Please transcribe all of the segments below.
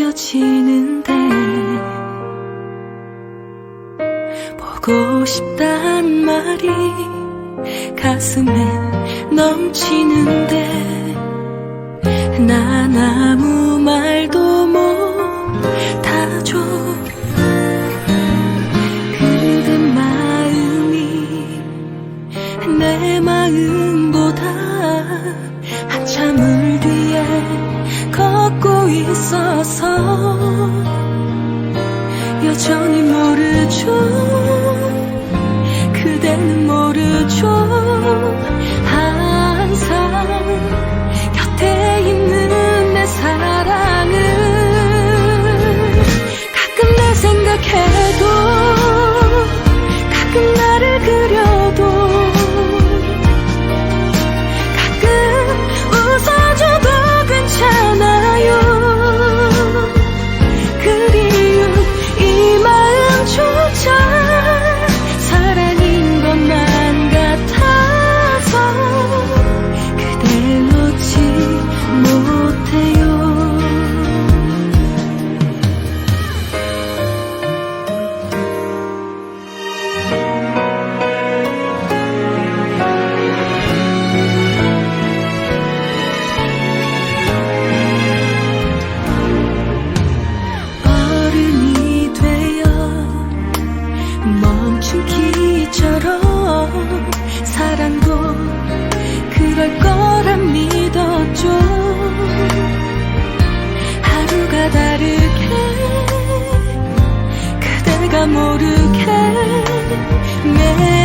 느껴지는데 보고 싶단 말이 가슴에 넘치는데 나 아무 말도 여전히 모르죠. 그대는 모르죠. 항상 곁에 있는 내 사랑을 가끔 내 생각해. 그처럼 사랑도 그럴 거란 믿었죠. 하루가 다르게 그대가 모르게 매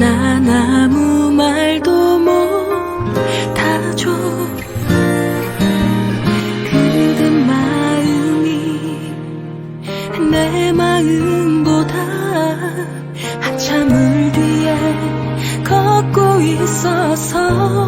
난 아무 말도 못하죠. 그대 마음이 내 마음보다 한참 을 뒤에 걷고 있어서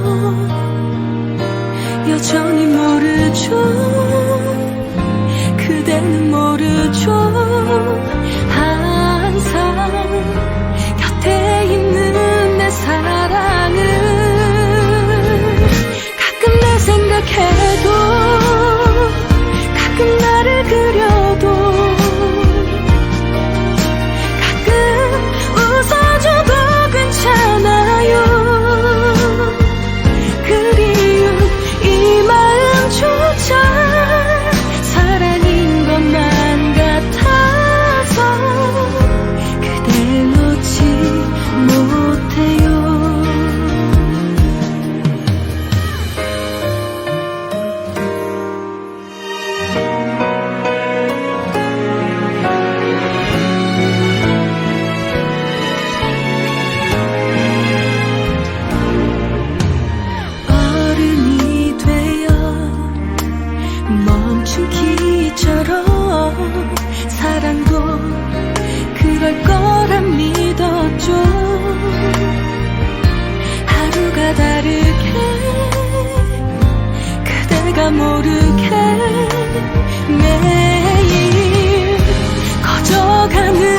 내가 모르게 매일 커져가는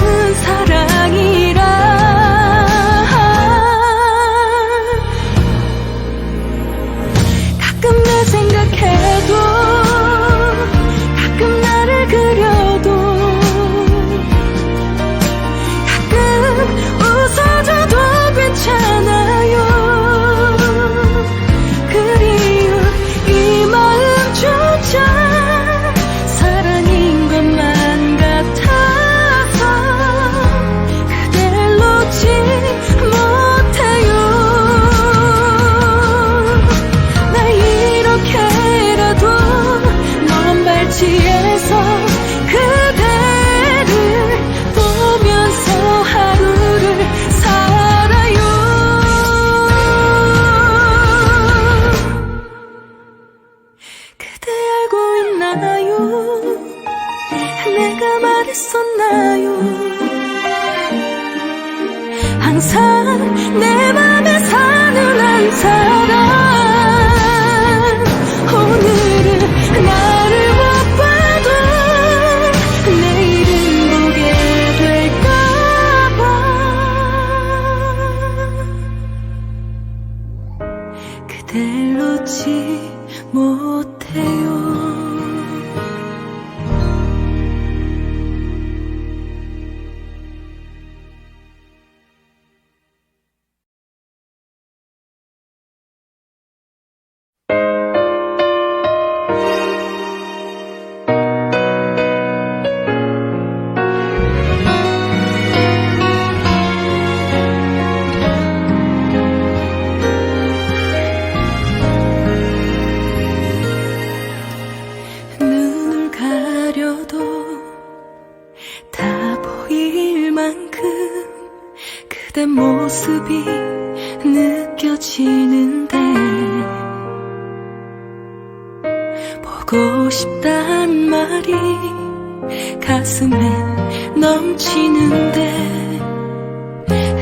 있었나요? 항상 내 맘에 사는 한 사람. 오늘은 나를 못 봐도 내일은 보게 될까봐. 그댈 놓지 못해 모습이 느껴지는데 보고 싶단 말이 가슴에 넘치는데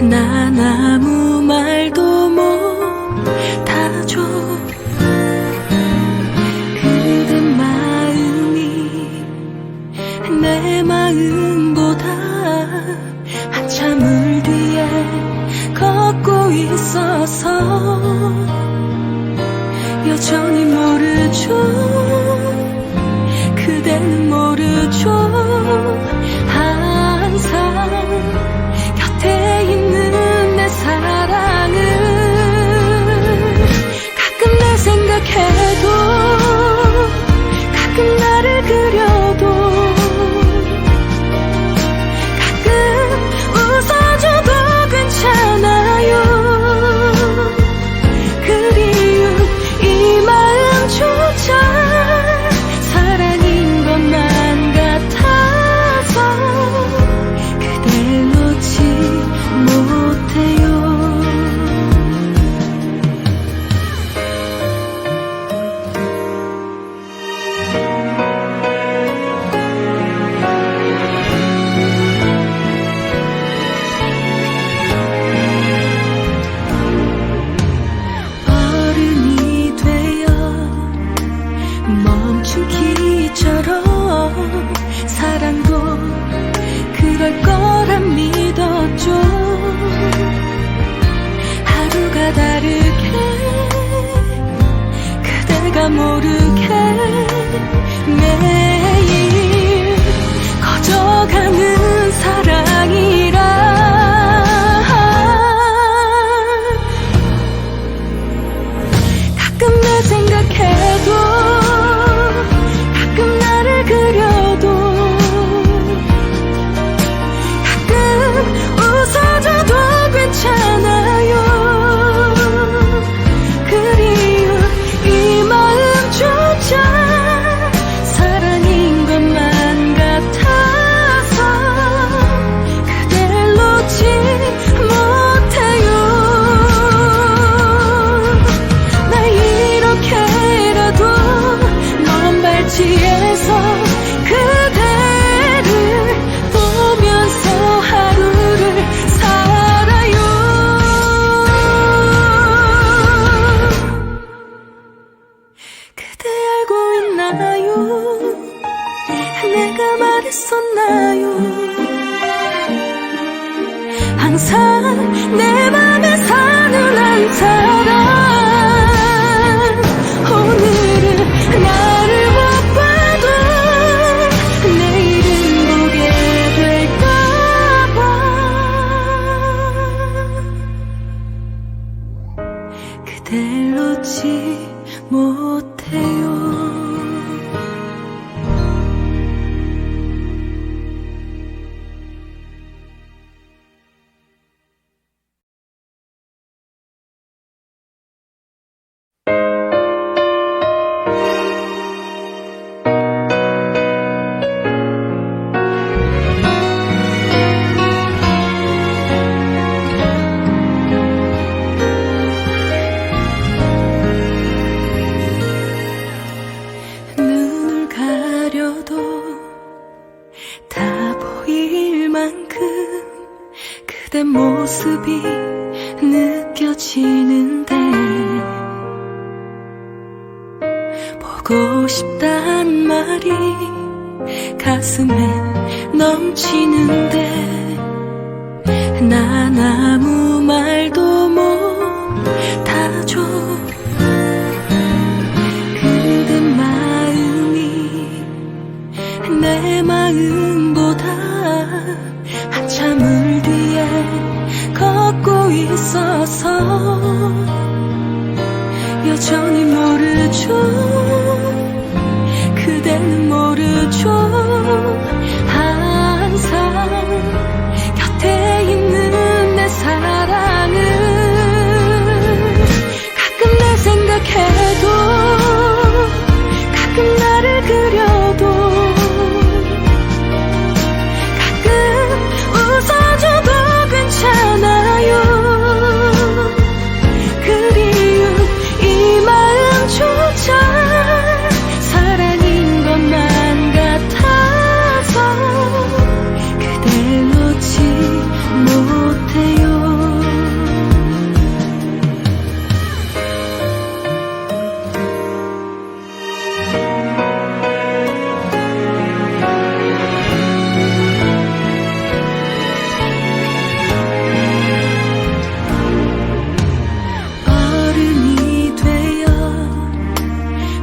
난 아무 말도 못하죠. 그대 마음이 내 마음 走 내 맘에 사 보이는데 보고 싶단 말이 가슴에 넘치는데 나 아무 여전히 모르죠. 그대는 모르죠. 항상 곁에 있는 내 사랑은 가끔 내 생각해도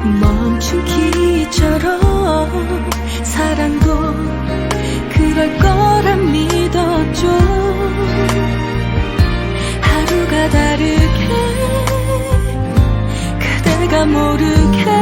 멈춘 기처럼 사랑도 그럴 거란 믿어줘 하루가 다르게 그대가 모르게